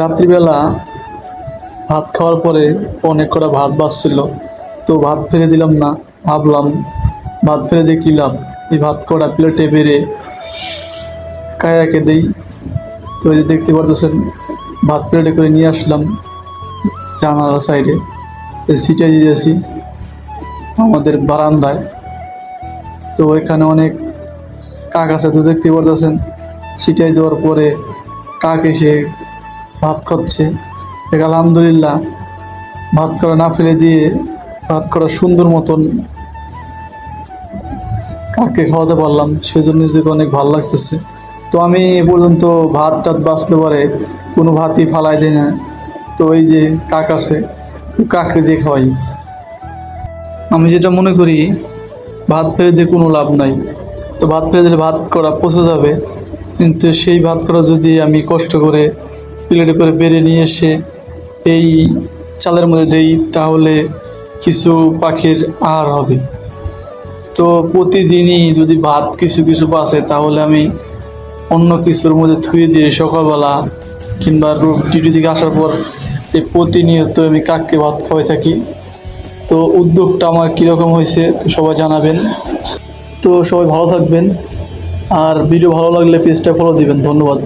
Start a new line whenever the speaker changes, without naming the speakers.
রাত্রিবেলা ভাত খাওয়ার পরে অনেক কটা ভাত বাঁচছিল তো ভাত ফেলে দিলাম না, ভাবলাম ভাত ফেলে দিয়ে কী লাভ? এই ভাত কটা প্লেটে বেড়ে কায়াকে দেই। তো এই যে দেখতে পারতেছেন, ভাত প্লেটে করে নিয়ে আসলাম জানালা সাইডে। সিটে দিয়েছি আমাদের বারান্দায়। তো এখানে অনেক কাক আছে তো দেখতে পারতেছেন, ছিটাই দেওয়ার পরে কাক এসে ভাত খাচ্ছে। দেখ আলহামদুলিল্লাহ, ভাত করা না ফেলে দিয়ে ভাত করা সুন্দর মতন কাকে খাওয়াতে পারলাম, সেজন্য নিজেকে অনেক ভালো লাগতেছে। তো আমি এ পর্যন্ত ভাত টাত বাঁচতে পারে কোনো ভাতই ফালাই দিই না। তো ওই যে কাক আছে কাকড়ে দিয়ে খাওয়াই। আমি যেটা মনে করি, ভাত ফেলে দিয়ে কোনো লাভ নাই। তো ভাত ফেলে দিলে ভাত করা পচে যাবে, কিন্তু সেই ভাত করা যদি আমি কষ্ট করে প্লেটে করে বেড়ে নিয়ে এসে এই চালের মধ্যে দেই, তাহলে কিছু পাখির আহার হবে। তো প্রতিদিনই যদি ভাত কিছু কিছু বাঁচে, তাহলে আমি অন্য কিছুর মধ্যে ধুয়ে দিয়ে সকালবেলা কিংবা ডিউটি থেকে আসার পর এই প্রতিনিয়ত আমি কাককে ভাত খাওয়াই থাকি। তো উদ্যোগটা আমার কীরকম হয়েছে, তো সবাই জানাবেন। তো সবাই ভালো থাকবেন, আর ভিডিও ভালো লাগলে পেজটা ফলো দিবেন। ধন্যবাদ।